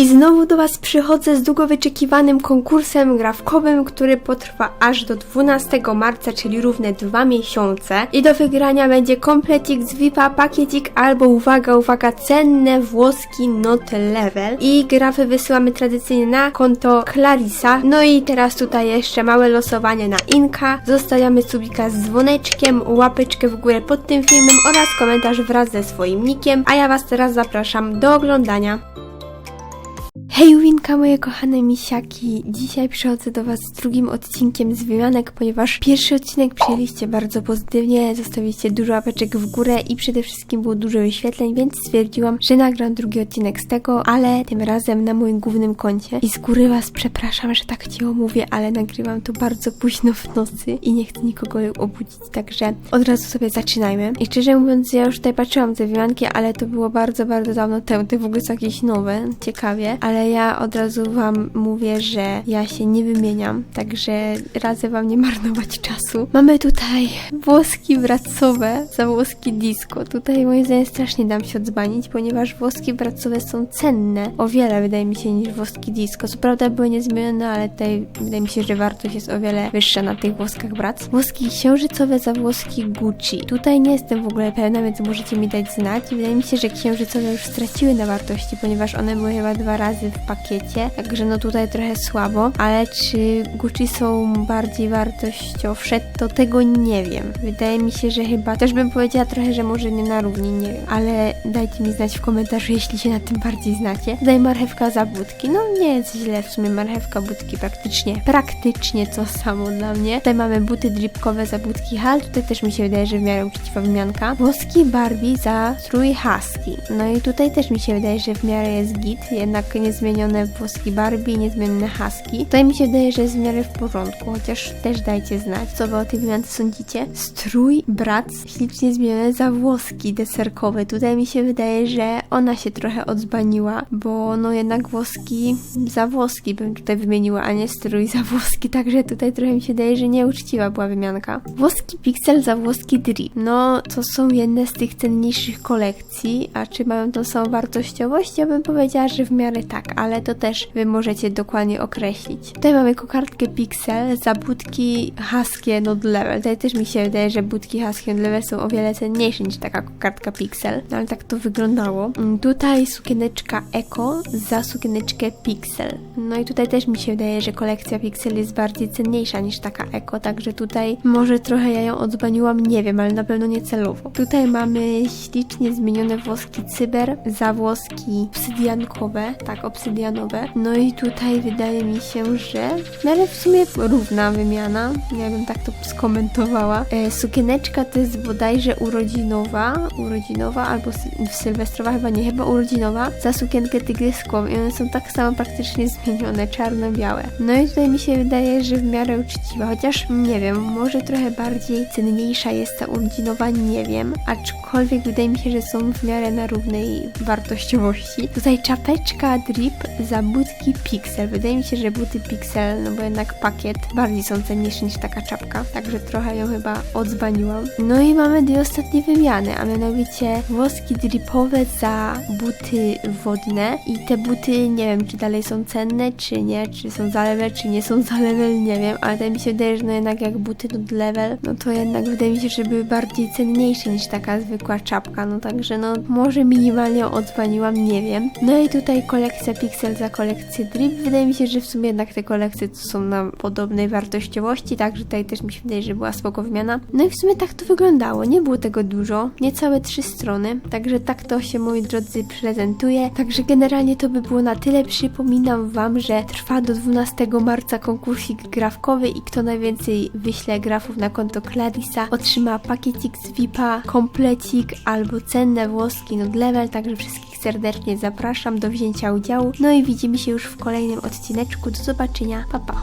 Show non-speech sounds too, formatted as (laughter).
I znowu do Was przychodzę z długo wyczekiwanym konkursem grafkowym, który potrwa aż do 12 marca, czyli równe dwa miesiące. I do wygrania będzie komplecik z VIPa, pakiecik albo uwaga, uwaga, cenne włoski not level. I grafy wysyłamy tradycyjnie na konto Clarisa. No i teraz tutaj jeszcze małe losowanie na Inka. Zostawiamy subika z dzwoneczkiem, łapeczkę w górę pod tym filmem oraz komentarz wraz ze swoim nickiem. A ja Was teraz zapraszam do oglądania. Hej Winka, moje kochane misiaki! Dzisiaj przychodzę do Was z drugim odcinkiem z wymianek, ponieważ pierwszy odcinek przyjęliście bardzo pozytywnie, zostawiliście dużo łapeczek w górę i przede wszystkim było dużo wyświetleń, więc stwierdziłam, że nagram drugi odcinek z tego, ale tym razem na moim głównym koncie. I z góry Was przepraszam, że tak Cię omówię, ale nagrywam to bardzo późno w nocy i nie chcę nikogo obudzić, także od razu sobie zaczynajmy. I szczerze mówiąc, ja już tutaj patrzyłam te wymianki, ale to było bardzo, bardzo dawno temu. Te w ogóle są jakieś nowe, ciekawie, ale ja od razu Wam mówię, że ja się nie wymieniam, także radzę Wam nie marnować czasu. Mamy tutaj włoski bracowe za włoski disco. Tutaj moim zdaniem strasznie dam się odzbanić, ponieważ włoski bracowe są cenne, o wiele wydaje mi się niż włoski disco. Co prawda były niezmienione, ale tutaj wydaje mi się, że wartość jest o wiele wyższa na tych włoskach brac. Włoski księżycowe za włoski Gucci. Tutaj nie jestem w ogóle pewna, więc możecie mi dać znać. Wydaje mi się, że księżycowe już straciły na wartości, ponieważ one były chyba dwa razy pakiecie, także no tutaj trochę słabo, ale czy Gucci są bardziej wartościowsze, to tego nie wiem. Wydaje mi się, że chyba też bym powiedziała trochę, że może nie na równi, nie wiem, ale dajcie mi znać w komentarzu, jeśli się na tym bardziej znacie. Tutaj marchewka za budki, no nie jest źle w sumie, marchewka, budki praktycznie, praktycznie to samo dla mnie. Tutaj mamy buty dripkowe za budki Hal, tutaj też mi się wydaje, że w miarę uczciwa wymianka. Włoski Barbie za strój Husky, no i tutaj też mi się wydaje, że w miarę jest git, jednak niezmienione włoski Barbie, niezmienne Husky. Tutaj mi się wydaje, że jest w miarę w porządku, chociaż też dajcie znać, co wy o tej wymiance sądzicie. Strój Brac ślicznie zmieniony za włoski deserkowy. Tutaj mi się wydaje, że ona się trochę odzbaniła, bo no jednak włoski za włoski bym tutaj wymieniła, a nie strój za włoski, (laughs) także tutaj trochę mi się wydaje, że nieuczciwa była wymianka. Włoski Pixel za włoski Drip. No, to są jedne z tych cenniejszych kolekcji, a czy mają tą samą wartościowość? Ja bym powiedziała, że w miarę tak, ale to też wy możecie dokładnie określić. Tutaj mamy kokardkę Pixel za budki Husky Not Level. Tutaj też mi się wydaje, że budki Husky Not Level są o wiele cenniejsze niż taka kokardka Pixel, no ale tak to wyglądało. Mm, Tutaj sukieneczka Eco za sukieneczkę Pixel. No i tutaj też mi się wydaje, że kolekcja Pixel jest bardziej cenniejsza niż taka Eco, także tutaj może trochę ja ją odzbaniłam, nie wiem, ale na pewno nie celowo. Tutaj mamy ślicznie zmienione włoski Cyber za włoski obsydiankowe, tak, obsydianowe. No i tutaj wydaje mi się, że w miarę w sumie równa wymiana, ja bym tak to skomentowała. E, sukieneczka to jest bodajże urodzinowa, urodzinowa albo sy- sylwestrowa, chyba nie, chyba urodzinowa, za sukienkę tygryską i one są tak samo praktycznie zmienione, czarno-białe. No i tutaj mi się wydaje, że w miarę uczciwa, chociaż nie wiem, może trochę bardziej cenniejsza jest ta urodzinowa, nie wiem, aczkolwiek wydaje mi się, że są w miarę na równej wartościowości. Tutaj czapeczka drip za butki Pixel. Wydaje mi się, że buty Pixel, no bo jednak pakiet bardziej są cenniejsze niż taka czapka, także trochę ją chyba odzbaniłam. No i mamy dwie ostatnie wymiany, a mianowicie włoski dripowe za buty wodne i te buty nie wiem, czy dalej są cenne, czy nie, czy są za level, czy nie są za level, nie wiem, ale to mi się wydaje, że no jednak jak buty do level, no to jednak wydaje mi się, że były bardziej cenniejsze niż taka zwykła czapka, no także no może minimalnie odzwaniłam, nie wiem. No i tutaj kolekcja Pixel za kolekcję Drip, wydaje mi się, że w sumie jednak te kolekcje to są na podobnej wartościowości, także tutaj też mi się wydaje, że była spoko wymiana. No i w sumie tak to wyglądało, nie było tego dużo, niecałe trzy strony, także tak to się moi drodzy prezentuje, także generalnie to by było na tyle, przypominam wam, że trwa do 12 marca konkursik grafkowy i kto najwięcej wyśle grafów na konto Clarisa otrzyma pakiecik z VIPa, komplecik albo cenne włoski not level, także wszystkich serdecznie zapraszam do wzięcia udziału. No i widzimy się już w kolejnym odcineczku. Do zobaczenia. Pa pa.